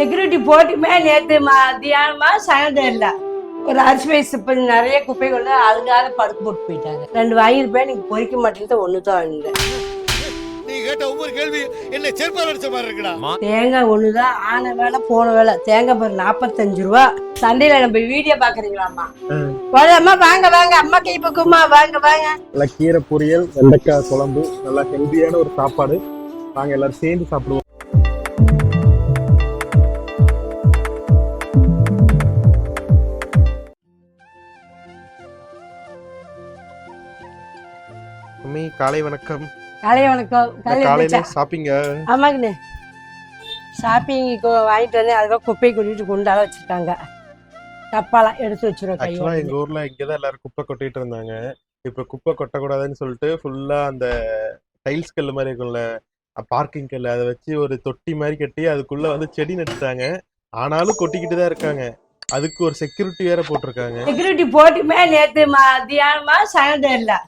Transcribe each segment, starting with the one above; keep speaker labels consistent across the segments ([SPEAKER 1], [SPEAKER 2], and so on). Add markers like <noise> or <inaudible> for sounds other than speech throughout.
[SPEAKER 1] Security போட்டுமே நேற்று மத்தியானமா சாயந்தரம் இல்லை. ஒரு அரிசி வயசு இப்போ நிறைய குப்பை கொண்டு அழுகாத படுத்து போட்டு போயிட்டாங்க. ரெண்டு வாங்கியிருப்பேன் நீங்க பொறிக்க மாட்டேங்குது ஒன்று தான் வாங்கினேன்
[SPEAKER 2] நீ கேட்ட ஒவ்வொரு கேள்வி என்ன செருப்பால் அடிச்ச மாதிரி இருக்குடா.
[SPEAKER 1] தேங்காய் ஒன்று தான் ஆன வேலை போன வேலை. தேங்காய் பாரு நாற்பத்தஞ்சு ரூபா. சந்தையில் நம்ம வீடியோ பார்க்குறீங்களாம்மா போதாம்மா வாங்க வாங்க அம்மா கை பக்கமா வாங்க வாங்க.
[SPEAKER 3] நல்லா கீரை பொரியல் வெண்டைக்காய் குழம்பு நல்லா ஹெல்தியான ஒரு சாப்பாடு. நாங்க எல்லாரும் சேர்ந்து சாப்பிடுவோம். காலை வணக்கம்.
[SPEAKER 1] காலை வணக்கம். காலை
[SPEAKER 3] காலையில? சாப்பிங்க
[SPEAKER 1] ஆமாங்கண்ணே. ஷாப்பிங்க்கு வாங்கிட்டு வந்து அதுக்காக குப்பையை கொட்டிட்டு குண்டால வச்சிருக்காங்க. டப்பாலாம் எடுத்து வச்சிருவோம்
[SPEAKER 3] ஆக்சுவலா
[SPEAKER 1] கையோட
[SPEAKER 3] எங்க ஊர்ல இங்கதான் எல்லாரும் குப்பை கொட்டிட்டு இருந்தாங்க. இப்ப குப்பை கொட்டக்கூடாதுன்னு சொல்லிட்டு ஃபுல்லா அந்த டைல்ஸ் கல்லு மாதிரி இருக்கும்ல பார்க்கிங் கல்லு அதை வச்சு ஒரு தொட்டி மாதிரி கட்டி அதுக்குள்ள வந்து செடி நட்டுட்டாங்க. ஆனாலும் கொட்டிக்கிட்டு தான் இருக்காங்க. அதுக்கு ஒரு செக்யூரிட்டி வேற போட்டிருக்காங்க.
[SPEAKER 1] செக்யூரிட்டி போட்டுமே நேற்று மத்தியானமா சாயந்தரம் இல்லை.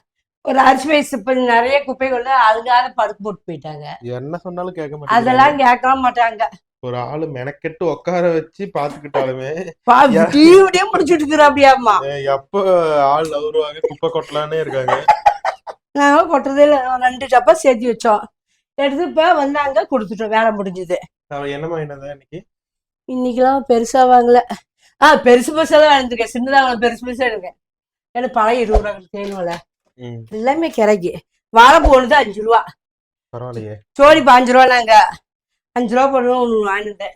[SPEAKER 1] ஒரு அரிசி இப்போ நிறைய குப்பை கொண்டு அழுகாத படுத்து போட்டு போயிட்டாங்க.
[SPEAKER 3] என்ன சொன்னாலும் கேட்க மாட்டாங்க
[SPEAKER 1] அதெல்லாம் கேட்க மாட்டாங்க.
[SPEAKER 3] ஒரு ஆளு மெனக்கெட்டு உட்கார வச்சு பாத்துக்கிட்டாலுமே
[SPEAKER 1] டிவிடியே முடிச்சுட்டு இருக்கிறோம் அப்படியாம்மா
[SPEAKER 3] அஹ் எப்ப ஆள் வருவாங்க குப்பை கொட்டலானே இருக்காங்க.
[SPEAKER 1] நாங்கள் கொட்டுறதே இல்லை. ரெண்டு டப்பா சேர்த்து வச்சோம். எடுத்து இப்போ வந்தாங்க கொடுத்துட்டோம். வேலை முடிஞ்சுது.
[SPEAKER 3] அவன் என்னமா என்னதான் இன்னைக்கு?
[SPEAKER 1] இன்னைக்கெல்லாம் பெருசா வாங்கல. ஆ பெருசு பெருசா தான் வாங்கிருக்கேன் சின்னதா பெருசு பெருசா எடுங்க எனக்கு பழைய இருபது ரூபா தேனுவல
[SPEAKER 3] ம்
[SPEAKER 1] எல்லாமே கிறக்கி வாழைப்பூ ஒன்று அஞ்சு ரூபா.
[SPEAKER 3] பரவாயில்லையே.
[SPEAKER 1] சோடி பாஞ்சு ரூபா நாங்க. அஞ்சு ரூபா போடுவோம் ஒன்று வாங்கிட்டேன்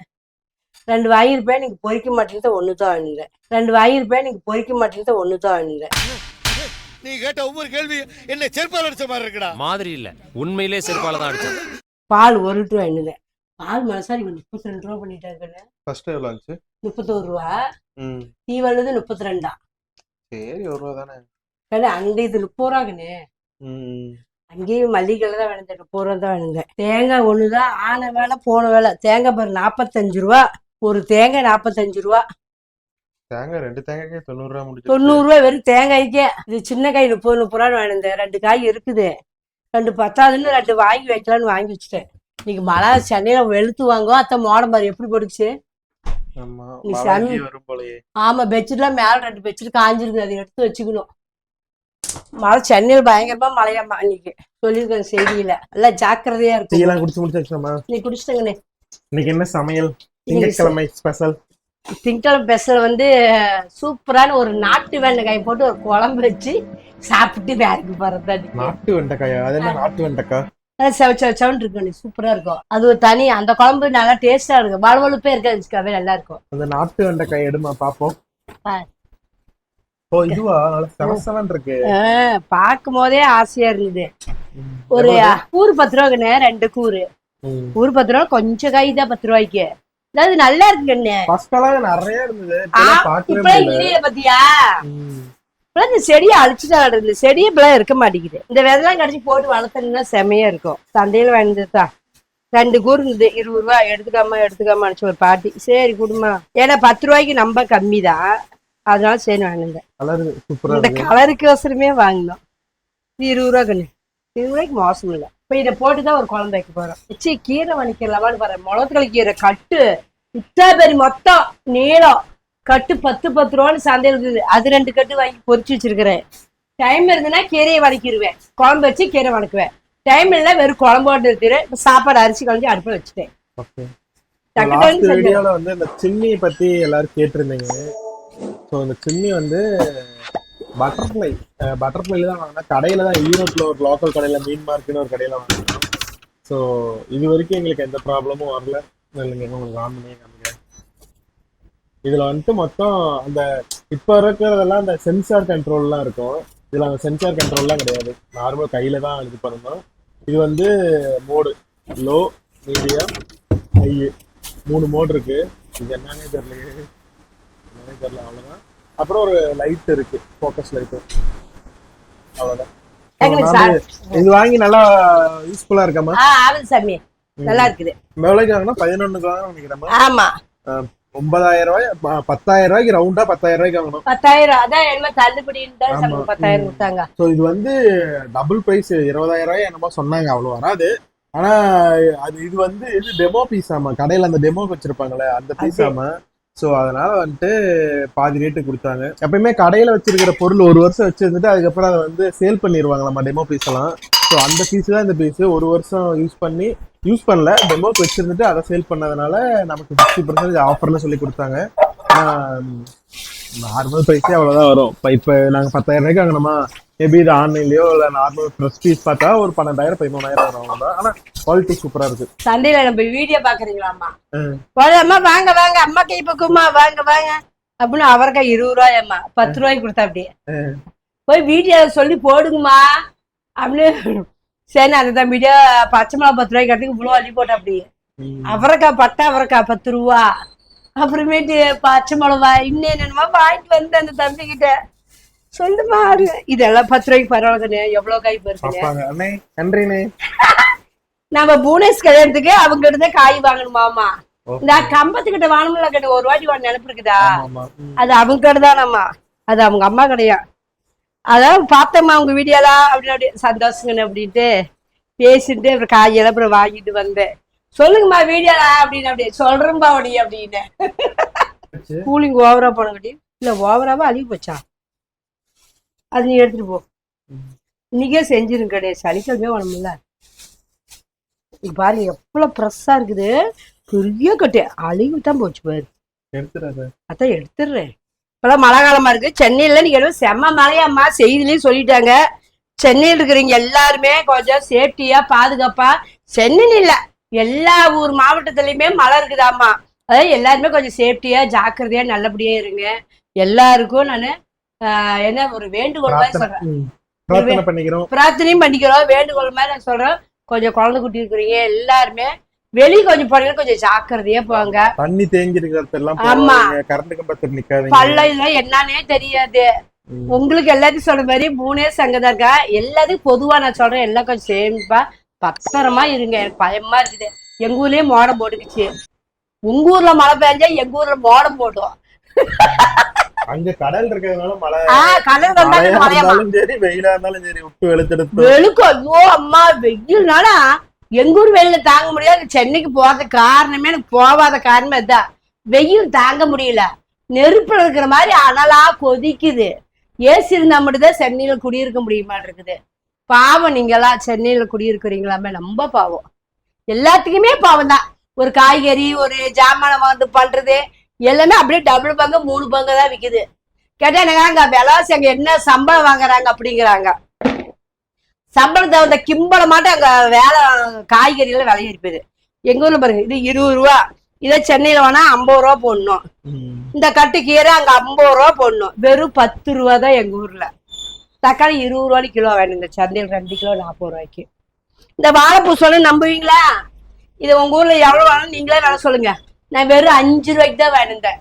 [SPEAKER 1] ரெண்டு வாங்கியிருப்பேன் நீங்க பொறிக்க மாட்டேங்குது ஒன்று தான் வாங்கினேன். ரெண்டு வாங்கியிருப்பேன் நீங்க பொறிக்க மாட்டேங்குது ஒன்று தான் வாங்கினேன்.
[SPEAKER 2] நீ கேட்ட ஒவ்வொரு கேள்வி என்ன செருப்பால் அடிச்ச மாதிரி இருக்குடா.
[SPEAKER 4] மாதிரி இல்ல. உண்மையிலே செருப்பால தான் அடிச்சது
[SPEAKER 1] பால் ஒரு லிட்டர் வாங்கினேன். பால் மனசாரி முப்பத்தி ரெண்டு ரூபா பண்ணிட்டாங்க
[SPEAKER 3] ஃபர்ஸ்ட் எவ்வளவு இருந்துச்சு
[SPEAKER 1] முப்பத்தோரு ரூபா.
[SPEAKER 3] ம்.
[SPEAKER 1] நீ வந்தது முப்பத்தி ரெண்டா.
[SPEAKER 3] சரி ஒரு ரூபா தானே.
[SPEAKER 1] இது முப்பது ரூபாங்கண்ணே
[SPEAKER 3] ம்
[SPEAKER 1] அங்கேயும் மல்லிகைல தான் வேணுந்தேன் முப்பது ரூபா தான் வேணுந்தேன் தேங்காய் ஒன்று தான் ஆன வேலை போன வேலை. தேங்காய் பாரு நாற்பத்தஞ்சு ரூபா. ஒரு தேங்காய் நாற்பத்தஞ்சு ரூபா.
[SPEAKER 3] தேங்காய் ரெண்டு தேங்காய்க்கே தொண்ணூறு ரூபா முடிச்சு
[SPEAKER 1] தொண்ணூறு ரூபா வெறும் தேங்காய்க்கே. இது சின்ன காய் முப்பது முப்பது ரூபா வேணுந்தேன் ரெண்டு காய் இருக்குது. ரெண்டு பத்தாதுன்னு ரெண்டு வாங்கி வைக்கலான்னு வாங்கி வச்சுட்டேன். இன்னைக்கு மழை சென்னையில வெளுத்து வாங்குவோம் அத்தை மோடம் பாரு எப்படி போட்டுச்சு?
[SPEAKER 3] ஆமா
[SPEAKER 1] ஆமா பெட்ஷீட்லாம் மேல ரெண்டு பெட்ஷீட் காஞ்சிருக்கு அதை எடுத்து வச்சுக்கணும். மழை சென்னையில் பயங்கரமா மழையாமா இன்னைக்கு. சொல்லியிருக்காங்க செய்தியில. எல்லாம் ஜாக்கிரதையா இருக்கும்
[SPEAKER 3] எல்லாம் குடிச்சு முடிச்சாச்சுமா
[SPEAKER 1] நீ குடிச்சிட்டங்கண்ணே.
[SPEAKER 3] இன்னைக்கு என்ன சமையல்? திங்கட்கிழமை ஸ்பெஷல்
[SPEAKER 1] திங்கட்கிழமை பெசல் வந்து சூப்பரான ஒரு நாட்டு வெண்டைக்காய் போட்டு ஒரு குழம்பு வச்சு சாப்பிட்டு வேலைக்கு போறது
[SPEAKER 3] நாட்டு வெண்டைக்காயா? அது என்ன நாட்டு வெண்டைக்காய்
[SPEAKER 1] செவ செவ செவன் இருக்கும் சூப்பரா இருக்கும். அது ஒரு தனி அந்த குழம்பு நல்லா டேஸ்டா இருக்கும். வலுவலுப்பே இருக்காது நல்லா இருக்கும்.
[SPEAKER 3] அந்த நாட்டு வெண்டைக்காய் எடுமா பாப்போம்
[SPEAKER 1] பாரு.
[SPEAKER 3] ஓ இதுவா நல்லா செவசவன் இருக்கு
[SPEAKER 1] ஆஹ் பார்க்கும் போதே ஆசையா இருந்தது. ஒரு கூறு பத்து ரூபாய்க்குண்ணே ரெண்டு கூறு. கூறு பத்து ரூபா கொஞ்சம் காய் தான் பத்து ரூபாய்க்கு. அதாவது நல்லா
[SPEAKER 3] எல்லாம் நிறைய இருந்தது.
[SPEAKER 1] பத்தியா. இப்பெல்லாம் இந்த செடியை அழிச்சுதான் நடக்குது செடியே இப்பெல்லாம் இருக்க மாட்டேங்குது. இந்த விதெல்லாம் கடிச்சு போட்டு வளர்த்தீங்கன்னா செமையா இருக்கும். சந்தையில வாங்கிதான் ரெண்டு கூறு இருந்தது. இருபது ரூபா எடுத்துக்காம எடுத்துக்காம அனுப்பிச்சு ஒரு பாட்டி. சரி குடுமா. ஏன்னா பத்து ரூபாய்க்கு நம்ம கம்மி தான். அதனால சரி வாங்கினேன் இந்த கலருக்கு அவசரமே வாங்கினோம் இருபது ரூபா கண்ணு. இருபது ரூபாய்க்கு மோசம் இல்லை. இப்போ இதை போட்டு தான் ஒரு குழம்பு வைக்க போறோம். ச்சீ கீரை வணிக்கலாமான்னு பாரு முளத்துக்களை கீரை கட்டு. இத்தாபெரி மொத்தம் நீளம். கட்டு பத்து பத்து ரூபான்னு சந்தையில் இருக்குது. அது ரெண்டு கட்டு வாங்கி பொரிச்சு வச்சிருக்கிறேன். டைம் இருந்ததுன்னா கீரையை வதக்கிடுவேன் குழம்பு வச்சு கீரை வதக்குவேன் டைம் இல்லை வெறும் குழம்போடு இருக்கிறேன் இப்போ சாப்பாடு அரிசி கழிஞ்சு அடுப்பில் வச்சுட்டேன்.
[SPEAKER 3] வீடியோல வந்து இந்த சிம்னி பத்தி எல்லாரும் கேட்டிருந்தீங்க. ஸோ இந்த சிம்மி வந்து பட்டர்ஃப்ளை பட்டர்ஃப்ளைல தான் வாங்கினா கடையில தான் ஈரோட்ல ஒரு லோக்கல் கடையில மீன் மார்க்குன்னு ஒரு கடையில வாங்கினோம். ஸோ இது வரைக்கும் எங்களுக்கு எந்த ப்ராப்ளமும் வரல. இல்லைங்க உங்களுக்கு ஆன் பண்ணி காமிக்கிறேன் இதுல வந்துட்டு மொத்தம் அந்த இப்போ இருக்கிறதெல்லாம் அந்த சென்சார் கண்ட்ரோல்லாம் இருக்கும். இதுல அந்த சென்சார் கண்ட்ரோல்லாம் கிடையாது. நார்மல் கையில் தான் இது பண்ணணும். இது வந்து மோடு லோ மீடியம் ஹையு மூணு மோடு இருக்கு. இது என்னன்னே தெரியலையே. என்னன்னே தெரியல அவ்வளவுதான். அப்புறம் ஒரு லைட் இருக்கு ஃபோக்கஸ் லைட் அவ்வளவுதான். இது வாங்கி நல்லா யூஸ்ஃபுல்லா இருக்காமா
[SPEAKER 1] ஆகுது சாமி. நல்லா இருக்குது.
[SPEAKER 3] எவ்வளோக்கு வாங்கினா பதினொன்னுக்கு நினைக்கிறேன்
[SPEAKER 1] ஆமா.
[SPEAKER 3] ஒன்பதாயிரம் ரூபாய் பத்தாயிரம் ரூபாய்க்கு ரவுண்டா பத்தாயிரம் ரூபாய்க்கு வாங்கணும்.
[SPEAKER 1] பத்தாயிரம் அதான் என்ன தள்ளுபடின்னு தான்
[SPEAKER 3] ஆமா.
[SPEAKER 1] சம்பளம் பத்தாயிரம்
[SPEAKER 3] ம்.
[SPEAKER 1] கொடுத்தாங்க.
[SPEAKER 3] ஸோ இது வந்து டபுள் பிரைஸ் இருபதாயிரம் ரூபாய் என்னமோ சொன்னாங்க அவ்வளோ வராது. ஆனா அது இது வந்து இது டெமோ பீஸ் ஆமா. கடையில அந்த டெமோ வச்சிருப்பாங்களே அந்த பீஸ் ஸோ அதனால் அதனால வந்துட்டு பாதி ரேட்டு கொடுத்தாங்க. எப்பயுமே கடையில் வச்சிருக்கிற பொருள் ஒரு வருஷம் வச்சுருந்துட்டு அதுக்கப்புறம் அதை வந்து சேல் பண்ணிடுவாங்க நம்ம டெமோ பீஸெல்லாம் ஸோ அந்த பீஸ் தான் இந்த பீஸ் ஒரு வருஷம் யூஸ் பண்ணி யூஸ் பண்ணல டெமோக்கு வச்சுருந்துட்டு அதை சேல் பண்ணதுனால நமக்கு ஃபிஃப்டி பர்சன்டேஜ் ஆஃபர்னு சொல்லி கொடுத்தாங்க. நார்மல் ப்ரைஸே அவ்வளோதான் வரும். இப்போ இப்போ நாங்கள் பத்தாயிரம் ரூபாய்க்கு வாங்கினோமா? மேபி இது ஆன்லைன்லயோ இல்லை நார்மல் ப்ரெஸ் பீஸ் பார்த்தா ஒரு பன்னெண்டாயிரம் பதிமூணாயிரம் வரும் அவ்வளோதான் ஆனால் குவாலிட்டி சூப்பராக இருக்கு.
[SPEAKER 1] சண்டையில நம்ம வீடியோ பாக்குறீங்களாம்மா
[SPEAKER 3] ம்.
[SPEAKER 1] அம்மா வாங்க வாங்க. அம்மா கை பக்குமா வாங்க வாங்க. அப்படின்னு அவரைக்காய் இருபது ரூபாயம்மா பத்து ரூபாய்க்கு கொடுத்தா அப்படியே. போய் வீடியோ சொல்லி போடுங்கம்மா. அப்படின்னு. சரி அந்த தம்பிட்ட பச்சை மிளகா பத்து ரூபாய்க்கு கட்டுக்கு இவ்வளோ அள்ளி போட்டா அப்படியே. அவரைக்காய் பட்டா அவரைக்காய் பத்து ரூபா. அப்புறமேட்டு பச்சை மிளகா இன்னும் என்னென்னமோ வாங்கிட்டு வந்து அந்த தம்பி கிட்ட சொல்லுமா இதெல்லாம் பத்து ரூபாய்க்கு பரவாயில்லண்ணே. எவ்வளவு காய்
[SPEAKER 3] நன்றிண்ணே.
[SPEAKER 1] நம்ம பூனேஸ் கல்யாணத்துக்கு அவங்க கிட்ட தான் காய் வாங்கணுமாமா. இந்த கம்பத்துக்கிட்ட வாங்கணும்ல கிட்ட ஒரு வாட்டி வாங்க நினைப்பு இருக்குதா. அது அவங்க கடை தானம்மா அது அவங்க அம்மா கடையா. அதான் பார்த்தம்மா உங்க வீடியோலாம் அப்படின்னு அப்படியே சந்தோஷங்கண்ணே அப்படின்ட்டு பேசிட்டு அப்புறம் காயெல்லாம் அப்புறம் வாங்கிட்டு வந்தேன். சொல்லுங்கம்மா வீடியோலா அப்படின்னு அப்படியே சொல்றேன்பா அப்படி அப்படின்னு. கூலிங் ஓவரா போனங்கட்டி இல்ல ஓவராவா அழுகி போச்சா அது நீ எடுத்துட்டு போ. இன்னைக்கே செஞ்சிருங்க கிடையாது சனிக்கிழமையே வேணும்ல. இங்க பாருங்க எவ்வளவு ப்ரெஸ்ஸா இருக்குது. பெரிய கட்டு. அழுகி தான் போச்சு பாரு.
[SPEAKER 3] எடுத்துறாரு
[SPEAKER 1] அதான் எடுத்துடுறேன். இப்பெல்லாம் மழை காலமா இருக்கு. சென்னையில நீங்க எல்லாம் செம்ம மழையாம்மா. செய்திலையும் சொல்லிட்டாங்க. சென்னையில் இருக்கிறவங்க எல்லாருமே கொஞ்சம் சேஃப்டியா பாதுகாப்பா. சென்னைன்னு இல்ல. எல்லா ஊர் மாவட்டத்துலயுமே மழை இருக்குதாம்மா. அதாவது எல்லாருமே கொஞ்சம் சேஃப்டியா ஜாக்கிரதையா நல்லபடியா இருங்க. எல்லாருக்கும் நான் என்ன ஒரு வேண்டுகோள் மாதிரி சொல்றேன். பிரார்த்தனையும் பண்ணிக்கிறோம் வேண்டுகோள் மாதிரி நான் சொல்றேன். கொஞ்சம் குழந்தை குட்டி இருக்கிறீங்க எல்லாருமே. வெளியே கொஞ்சம் போறீங்க கொஞ்சம் ஜாக்கிரதையா போங்க.
[SPEAKER 3] தண்ணி தேங்கி இருக்கிறது எல்லாம்
[SPEAKER 1] ஆமா.
[SPEAKER 3] கரண்ட் கம்பத்தில் நிக்காதீங்க.
[SPEAKER 1] பள்ளம் இல்லை என்னன்னே தெரியாது. உங்களுக்கு எல்லாத்தையும் சொல்ற மாதிரி மூணே சங்கம் தான் இருக்கா? எல்லாத்துக்கும் பொதுவா நான் சொல்றேன். எல்லாம் கொஞ்சம் சேமிப்பா. பத்திரமா இருங்க. எனக்கு பயமா இருக்குது. எங்க ஊர்லயே மோடம் போட்டுக்குச்சு. உங்க ஊர்ல மழை பெஞ்சா எங்க ஊர்ல மோடம் போடும். <laughs>
[SPEAKER 3] அங்க கடல் இருக்கிறதுனால மழை மழையா இருந்தாலும் சரி வெயிலா இருந்தாலும் சரி விட்டு வெளுத்தெடுத்து
[SPEAKER 1] வெளுக்கும் ஐயோ அம்மா வெயில்னால எங்க ஊர் வெயில தாங்க முடியாது. சென்னைக்கு போறதுக்கு காரணமே எனக்கு போகாத காரணமே அதுதான். வெயில் தாங்க முடியல. நெருப்புல இருக்கிற மாதிரி அனலா கொதிக்குது. ஏசி இருந்தா மட்டும்தான் சென்னையில குடியிருக்க முடியுமா இருக்குது. பாவம் நீங்கெல்லாம் சென்னையில குடியிருக்கிறீங்களாமே ரொம்ப பாவம். எல்லாத்துக்குமே பாவம் தான் ஒரு காய்கறி ஒரு ஜாமான் வந்து பண்றது எல்லாமே அப்படியே டபுள் பங்கு மூணு பங்கு தான் விக்குது. கேட்டா எனக்கு அங்க விலாசி அங்க என்ன சம்பளம் வாங்குறாங்க அப்படிங்கிறாங்க. சம்பளம் தகுந்த கிம்பளம் மாட்டம் அங்க வேலை காய்கறியில விலை இருப்பது எங்க ஊர்ல பாருங்க இது இருபது ரூபா. இதே சென்னையில வேணா ஐம்பது ரூபா போடணும். இந்த கட்டு கீரை அங்க ஐம்பது ரூபா போடணும். வெறும் பத்து ரூபா தான் எங்க ஊர்ல. தக்காளி இருபது ரூபாய்க்கு கிலோ வேணும் இந்த சந்தையில் ரெண்டு கிலோ நாற்பது ரூபாய்க்கு. இந்த வாழைப்பூ சொல்ல நம்புவீங்களா? இது உங்க ஊர்ல எவ்வளவு வேணும் நீங்களே வேலை சொல்லுங்க. நான் வெறும் அஞ்சு ரூபாய்க்கு தான் வேணுந்தேன்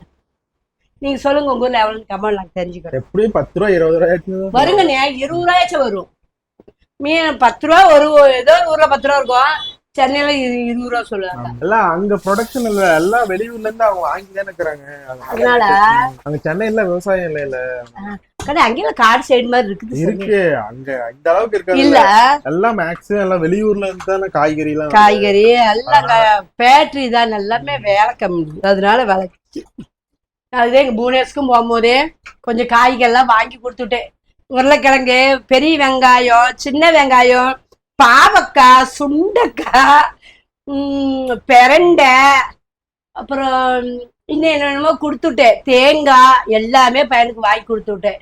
[SPEAKER 1] நீங்க சொல்லுங்க உங்க ஊர்ல எவ்வளவு கமல் நான் தெரிஞ்சுக்கிறேன்.
[SPEAKER 3] எப்படியும் பத்து ரூபா இருபது ரூபாய்
[SPEAKER 1] வருங்கண்ணே இருபது ரூபாயாச்சும் வரும். மீன் பத்து ரூபா ஒரு ஏதோ ஒரு ஊர்ல பத்து ரூபா இருக்கும். சென்னையில இரு- இருபது ரூபா சொல்லுவாங்க.
[SPEAKER 3] எல்லாம் அங்க ப்ரொடக்ஷன் இல்ல. எல்லாம் வெளியூர்ல இருந்து அவங்க வாங்கி தானே இருக்கிறாங்க.
[SPEAKER 1] அதனால
[SPEAKER 3] அங்க சென்னையில விவசாயம் இல்ல இல்ல
[SPEAKER 1] கடை அங்கேயும் காடு சைடு மாதிரி இருக்குது சாமி.
[SPEAKER 3] இருக்கு. அங்க இந்த அளவுக்கு இருக்காது
[SPEAKER 1] இல்ல.
[SPEAKER 3] எல்லாம் மேக்ஸிமம் எல்லாம் வெளியூர்ல காய்கறி எல்லாம்
[SPEAKER 1] காய்கறி எல்லாம் பேட்டரி தான். எல்லாமே வேலை கம்மி அதனால விலைக்கு. அதுதான் எங்க புவனேஸ்க்கும் போகும்போதே கொஞ்சம் காய்கள்லாம் வாங்கி கொடுத்துட்டேன். உருளைக்கிழங்கு பெரிய வெங்காயம் சின்ன வெங்காயம் பாவக்காய் சுண்டைக்காய் உம், பிரண்டை அப்புறம் இன்னும் என்னென்னமோ கொடுத்துட்டேன். தேங்காய் எல்லாமே பையனுக்கு வாங்கி கொடுத்துட்டேன்.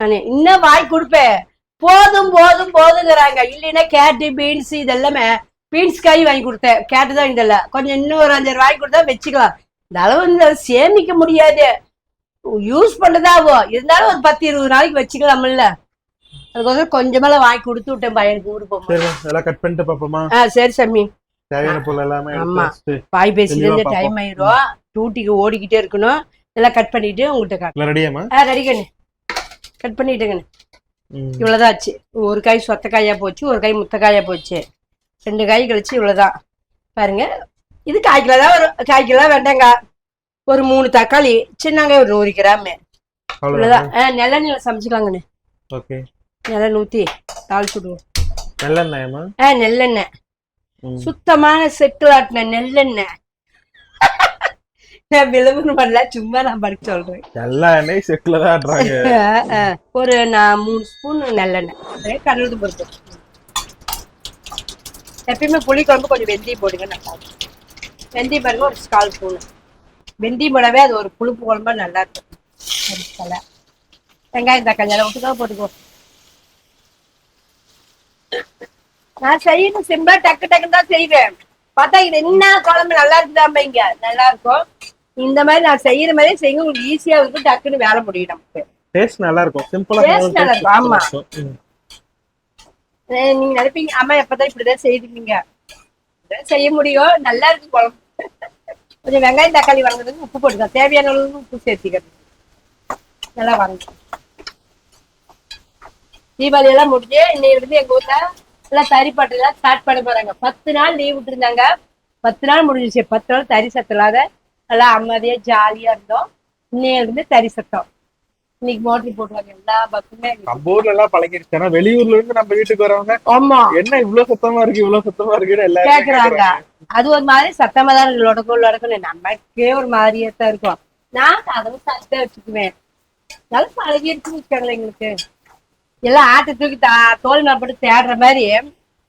[SPEAKER 1] நான் இன்னும் வாங்கி கொடுப்பேன் போதும் போதும் போதுங்கிறாங்க. இல்லைன்னா கேட்டு பீன்ஸ் இதெல்லாமே பீன்ஸ் காய் வாங்கி கொடுத்தேன். கேட்டுதான் இதெல்லாம் கொஞ்சம் இன்னும் ஒரு அஞ்சாறு வாங்கி கொடுத்தா வச்சுக்கலாம். இந்த அளவு அதை சேமிக்க முடியாது. யூஸ் பண்ணதாவோ இருந்தாலும் ஒரு பத்து இருபது நாளைக்கு வச்சுக்கலாம்ல அதுக்கோசரம் கொஞ்சமெல்லாம் வாங்கி கொடுத்து விட்டேன் பையனுக்கு
[SPEAKER 3] சரி எல்லாம் கட் பண்ணிட்டு பாப்போமா
[SPEAKER 1] ஆ சரி சாமி.
[SPEAKER 3] தேவையான பொருள் எல்லாமே எடுத்து
[SPEAKER 1] ஆமா. பாய் பேசிட்டு டைம் ஆயிரும். டியூட்டிக்கு ஓடிக்கிட்டே இருக்கணும். எல்லாம் கட் பண்ணிட்டு உங்கள்கிட்ட காட்டு
[SPEAKER 3] ரெடியாமா
[SPEAKER 1] ஆ ரெடி கண்ணு. கட் பண்ணிட்டேங்கண்ணு இவ்வளவுதான் ஆச்சு. ஒரு காய் சொத்த காயா போச்சு ஒரு காய் முத்த காயா போச்சு. ரெண்டு காய் கழிச்சு இவ்வளவுதான். பாருங்க. இது கால் கிலோ தான் ஒரு கால் கிலோ வெண்டைங்காய் ஒரு மூணு தக்காளி. சின்னங்காய் ஒரு நூறு கிராம். இவ்வளவுதான். ஆ நல்லெண்ணெயில் சமைச்சுக்கலாங்கண்ணு.
[SPEAKER 3] ஓகே.
[SPEAKER 1] நல்லெண்ணெய் ஊற்றி தாளிச்சு விடுவோம்.
[SPEAKER 3] நல்லெண்ணெயமா
[SPEAKER 1] ஆ நெல்லெண்ணெய். சுத்தமான செட்டில் ஆட்டின நெல்லெண்ணெய். நான் விளம்பரம் பண்ணல சும்மா நான் படிக்க சொல்றேன்.
[SPEAKER 3] எல்லா எண்ணெயும் தான். <laughs>
[SPEAKER 1] ஒரு நான் மூணு ஸ்பூன் நல்லெண்ணெய். கடலுது பொறுத்து. எப்பயுமே புளி குழம்பு கொஞ்சம் வெந்தயம் போடுங்க நல்லா இருக்கும். வெந்தயம் பாருங்க ஒரு கால் ஸ்பூன் வெந்தயம் போடவே அது ஒரு புளிப்பு குழம்பா நல்லா இருக்கும். வெங்காயம் தக்காளி அதை விட்டுக்கோ போட்டுக்கோ. நான் செய்யணும் சிம்பிளா டக்கு டக்குன்னு தான் செய்வேன். பார்த்தா இது என்ன குழம்பு நல்லா இருக்குதாம்பா இங்க நல்லா இருக்கும். இந்த மாதிரி நான் செய்யற மாதிரியே செய்யுங்க. உங்களுக்கு ஈஸியா இருக்கும் டக்குன்னு வேலை முடியும் நமக்கு.
[SPEAKER 3] டேஸ்ட் நல்லா இருக்கும் சிம்பிளா
[SPEAKER 1] Taste நல்லா இருக்கும், ஆமா. நீங்க நினைப்பீங்க அம்மா எப்பதான் இப்படிதான் இப்படிதான் செய்ய முடியும். நல்லா இருக்கு குழம்பு. கொஞ்சம் வெங்காயம் தக்காளி வதங்குறதுக்கு உப்பு போட்டுக்கோ தேவையான அளவு உப்பு சேர்த்திக்கிறது. நல்லா வதங்க தீபாவளி எல்லாம் முடிஞ்சு இன்னைக்கு இருந்து எங்க ஊர்ல எல்லாம் தறி பாட்டு எல்லாம் ஸ்டார்ட் பண்ண போறாங்க. பத்து நாள் லீவ் விட்டுருந்தாங்க. பத்து நாள் முடிஞ்சிச்சு பத்து நாள் தறி சத்தம் இல்லாத நல்லா அமைதியா ஜாலியா இருந்தோம் இன்னையில இருந்து தறி சத்தம் இன்னைக்கு மோட்டர் போட்டுருவாங்க எல்லா பஸ்ஸுமே
[SPEAKER 3] நம்ம ஊர்ல எல்லாம் பழகிருச்சு ஆனா வெளியூர்ல இருந்து நம்ம வீட்டுக்கு வரவங்க
[SPEAKER 1] ஆமா
[SPEAKER 3] என்ன இவ்வளவு சுத்தமா இருக்கு இவ்வளவு சுத்தமா இருக்குன்னு
[SPEAKER 1] கேக்குறாங்க அது ஒரு மாதிரி சத்தமா தான் இருக்கு லொடக்கும் லொடக்கும் நமக்கே ஒரு மாதிரியா தான் இருக்கும் நான் கதவு சத்தம் வச்சுக்குவேன் நல்லா பழகிருச்சுன்னு வச்சுக்கோங்களேன் எங்களுக்கு எல்லாம் ஆட்டை தூக்கி தா தோல் மேல போட்டு தேடுற மாதிரி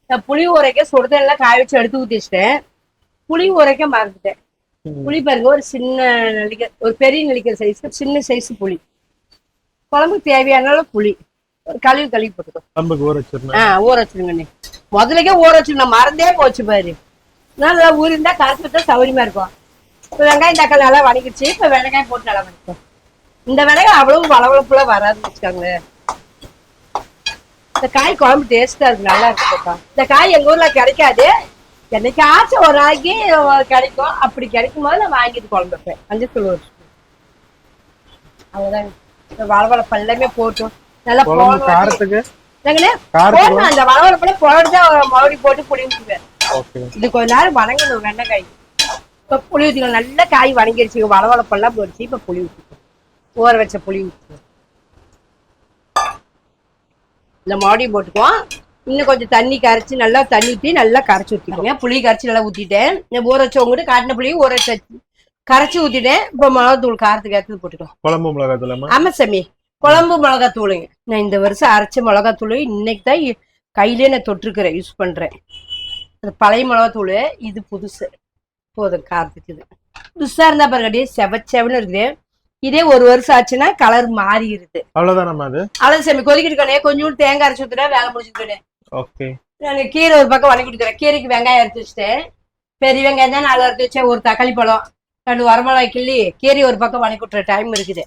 [SPEAKER 1] நான் புளி உரைக்க சுடுதல் எல்லாம் காய வச்சு எடுத்து ஊத்தி வச்சிட்டேன் புளி உரைக்க மறந்துட்டேன். புளி பாருங்க ஒரு சின்ன நெல்லிக்காய் ஒரு பெரிய நெல்லிக்காய் சைஸ் சின்ன சைஸ் புளி. குழம்புக்கு தேவையான அளவு புளி. ஒரு கழுவி கழுவி போட்டுக்கோ.
[SPEAKER 3] குழம்புக்கு ஊற வச்சிருந்தேன்
[SPEAKER 1] ஆ ஊற வச்சிருங்க முதலுக்கே ஊற வச்சிருங்க மறந்தே போச்சு பாரு. நல்லா ஊறிந்தா கரைச்சி விட்டா சௌரியமா இருக்கும். இப்போ வெங்காயம் தக்காளி நல்லா வதக்கிடுச்சு இப்போ வெங்காயம் போட்டு நல்லா வதக்கும் இந்த வெங்காயம் அவ்வளவு வளவளப்புல வராதுன்னு வச்சுக்கோங்களேன். இந்த காய் குழம்பு டேஸ்டா இருக்கு நல்லா இருக்குப்பா இந்த காய் எங்க ஊர்ல கிடைக்காது. என்னைக்காச்சும் ஒரு நாளைக்கு கிடைக்கும். அப்படி கிடைக்கும் போது நான் வாங்கிட்டு குழம்பு வைப்பேன். மஞ்சத்தூள் ஒரு spoon. அவ்வளவுதான் இந்த வளவளப்பு எல்லாமே போட்டும். நல்லா
[SPEAKER 3] காரத்துக்கு?
[SPEAKER 1] அந்த வளவளப்புல போடுறதா மறுபடி போட்டு புளி ஊற்றுவேன் இது கொஞ்ச நேரம் வணங்கணும் வெண்டைக்காய் இப்ப புளி ஊற்றிக்கலாம் நல்ல காய் வணங்கிருச்சு. வளவளப்பெல்லாம் போயிடுச்சு. இப்ப புளி ஊற்றிக்கும் ஊற வச்ச புளி ஊற்றிக்கும் இந்த மறுபடியும் போட்டுக்குவோம். இன்னும் கொஞ்சம் தண்ணி கரைச்சி நல்லா தண்ணி ஊற்றி நல்லா கரைச்சி ஊற்றிக்கோங்க புளி கரைச்சி நல்லா ஊற்றிட்டேன் இந்த ஊற வச்சவங்ககிட்ட காட்டின புளியும் ஊற வச்ச கரைச்சி ஊற்றிட்டேன் இப்போ மிளகாத்தூள் காரத்துக்கு ஏற்றது போட்டுக்கலாம்
[SPEAKER 3] குழம்பு மிளகாய் இல்லாம
[SPEAKER 1] ஆமா சாமி. குழம்பு மிளகாத்தூளுங்க. நான் இந்த வருஷம் அரைச்ச மிளகாத்தூள் இன்னைக்கு தான் கையிலே நான் தொட்டிருக்கிறேன். யூஸ் பண்றேன். அது பழைய மிளகாத்தூள் இது புதுசு. போதும் காரத்துக்கு இது. புதுசா இருந்தா பாருங்க அப்படியே செவச்செவன்னு இருக்குது. இதே ஒரு வருஷம் ஆச்சுன்னா கலர் மாறிடுது.
[SPEAKER 3] அவ்வளவுதான் நம்ம அது?
[SPEAKER 1] அவ்வளவு சாமி. கொதிக்கிட்டு கொஞ்சோண்டு தேங்காய் அரைச்சி ஊத்துறேன் வேலை முடிச்சுக்கிட்டேன்
[SPEAKER 3] ஓகே
[SPEAKER 1] நான் கீரை ஒரு பக்கம் வணக்கி கொடுக்குறேன். கீரைக்கு வெங்காயம் அரைச்சி வச்சுட்டேன். பெரிய வெங்காயம் தான் நாலு அரைச்சி வச்சேன். ஒரு தக்காளி பழம் ரெண்டு வரமிளகாய் கிள்ளி கீரை ஒரு பக்கம் வணக்கி விட்டுற டைம் இருக்குது.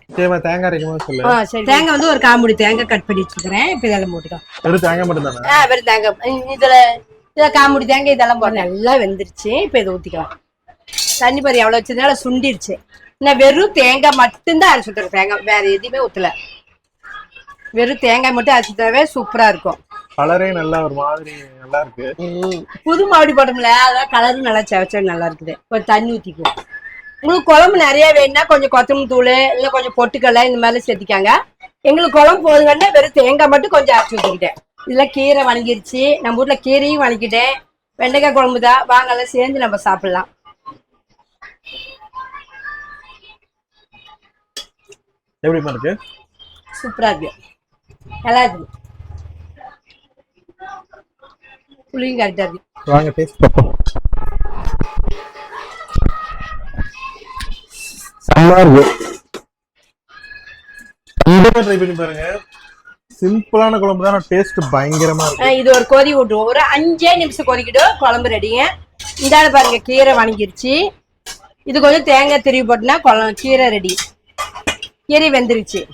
[SPEAKER 3] தேங்காய் அரைக்கும் சொல்லு.
[SPEAKER 1] ஆ சரி. தேங்காய் வந்து ஒரு காம்புடி தேங்காய் கட் பண்ணி வச்சுக்கிறேன். இப்போ இதெல்லாம் போட்டுக்கலாம்.
[SPEAKER 3] வெறும் தேங்காய் மட்டும் தானே?
[SPEAKER 1] ஆ வெறும் தேங்காய். இதுல இதுல காம்புடி தேங்காய் இதெல்லாம் போட நல்லா வெந்துருச்சு. இப்போ இதை ஊற்றிக்கலாம் தண்ணி பாரு எவ்வளோ வச்சதுனால சுண்டிருச்சு. நான் வெறும் தேங்காய் மட்டும்தான் அரைச்சி விட்டுறேன் தேங்காய் வேற எதுவுமே ஊற்றல வெறும் தேங்காய் மட்டும் அரைச்சி விட்டாவே சூப்பரா இருக்கும்.
[SPEAKER 3] கலரே நல்லா ஒரு மாதிரி நல்லா இருக்கு.
[SPEAKER 1] புது மாவடி போட்டோம்ல அதான் கலரும் நல்லா செவச்ச நல்லா இருக்குது. ஒரு தண்ணி ஊற்றிக்குவோம் உங்களுக்கு குழம்பு நிறைய வேணும்னா கொஞ்சம் கொத்தமல்லி தூள் இல்லை கொஞ்சம் பொட்டுக்கடலை இந்த மாதிரி சேர்த்திக்காங்க. எங்களுக்கு குழம்பு போதுங்கன்னா வெறும் தேங்காய் மட்டும் கொஞ்சம் அரைச்சி ஊற்றிக்கிட்டேன் இதில் கீரை வணங்கிருச்சு. நம்ம வீட்டில் கீரையும் வணக்கிட்டேன். வெண்டைக்காய் குழம்பு தான். வாங்க எல்லாம் சேர்ந்து நம்ம சாப்பிடலாம்.
[SPEAKER 3] எப்படிமா இருக்கு?
[SPEAKER 1] சூப்பரா இருக்கு. நல்லா இருக்கு. புளியும் கரெக்டாக இருக்கு
[SPEAKER 3] வாங்க டேஸ்ட் பார்ப்போம். செம்மா இருக்கு. ட்ரை பண்ணி பாருங்க. சிம்பிளான குழம்பு தான் டேஸ்ட் பயங்கரமா இருக்கு.
[SPEAKER 1] இது ஒரு கொதி விட்டுருவோம் ஒரு அஞ்சே நிமிஷம் கொதிக்கிடும் குழம்பு ரெடிங்க இந்தாட பாருங்க கீரை வணங்கிருச்சு. இது கொஞ்சம் தேங்காய் திருவி போட்டுனா குழம்பு கீரை ரெடி கீரை வெந்துருச்சு.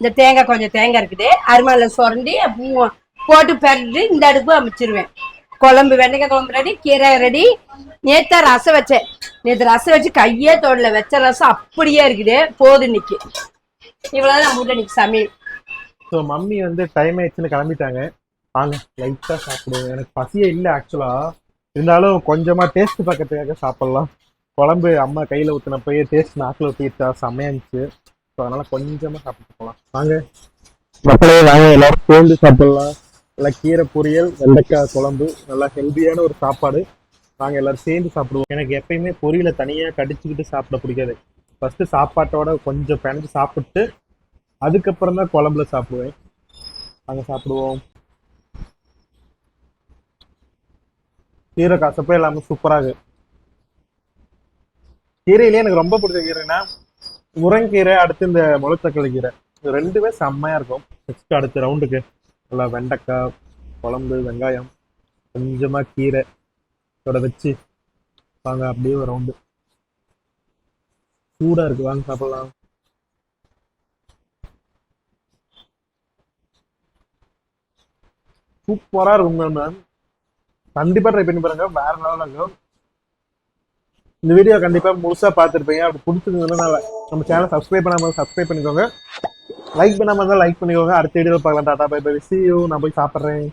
[SPEAKER 1] இந்த தேங்காய் கொஞ்சம் தேங்காய் இருக்குது. அருமாவில் சுரண்டி பூ- போட்டு பரட்டி இந்த அடுப்பு அமைச்சிருவேன். குழம்பு வெண்டைக்காய் குழம்பு ரெடி கீரை ரெடி நேத்தா ரசம் வச்சேன். நேற்று ரசம் வச்சு கையே தோடல வச்ச ரசம் அப்படியே இருக்குது. போது இன்னைக்கு. இவ்வளவுதான் நம்ம வீட்டில் இன்னைக்கு சமையல்.
[SPEAKER 3] ஸோ மம்மி வந்து டைம் ஆயிடுச்சுன்னு கிளம்பிட்டாங்க. வாங்க லைட்டாக சாப்பிடுவோம். எனக்கு பசியே இல்லை ஆக்சுவலா இருந்தாலும் கொஞ்சமா டேஸ்ட் பார்க்கறதுக்காக சாப்பிடலாம். குழம்பு அம்மா கையில ஊற்றினப்பயே டேஸ்ட் நாக்கில் ஊற்றிட்டா செம்மையா இருந்துச்சு. ஸோ அதனால கொஞ்சமா சாப்பிட்டு போகலாம் வாங்க. மக்களே வாங்க எல்லாரும் சேர்ந்து சாப்பிடலாம். நல்லா கீரை பொரியல் வெண்டைக்காய் குழம்பு நல்லா ஹெல்த்தியான ஒரு சாப்பாடு. நாங்கள் எல்லாரும் சேர்ந்து சாப்பிடுவோம். எனக்கு எப்பயுமே பொரியலை தனியாக கடிச்சிக்கிட்டு சாப்பிட பிடிக்காது. ஃபஸ்ட்டு சாப்பாட்டோட கொஞ்சம் பிணைஞ்சு சாப்பிட்டு அதுக்கப்புறம் தான் குழம்புல சாப்பிடுவேன். நாங்கள் சாப்பிடுவோம். கீரை கசப்பே எல்லாமே சூப்பராக கீரையிலே எனக்கு ரொம்ப பிடிச்ச கீரைன்னா முருங்கீரை அடுத்து இந்த முளைத்தக்காளி கீரை. ரெண்டுமே செம்மையா இருக்கும். நெக்ஸ்ட் அடுத்த ரவுண்டுக்கு நல்லா வெண்டைக்காய் குழம்பு வெங்காயம் கொஞ்சமா கீரை இதோட வச்சு வாங்க அப்படியே ஒரு ரவுண்டு சூடா இருக்கு வாங்க சாப்பிடலாம். சூப்பரா இருக்கும் மேம் கண்டிப்பா ட்ரை பண்ணி பாருங்க வேற லெவலில் இருக்கும். இந்த வீடியோ கண்டிப்பா முழுசா பார்த்துருப்பீங்க. அப்படி பிடிச்சிருந்ததுனால நம்ம சேனல் சப்ஸ்கிரைப் பண்ணாம சப்ஸ்கிரைப் பண்ணிக்கோங்க. லைக் பண்ணாம இருந்தால் லைக் பண்ணிக்கோங்க. அடுத்த வீடியோ பார்க்கலாம். Tata bye bye see you நான் போய் சாப்பிட்றேன்.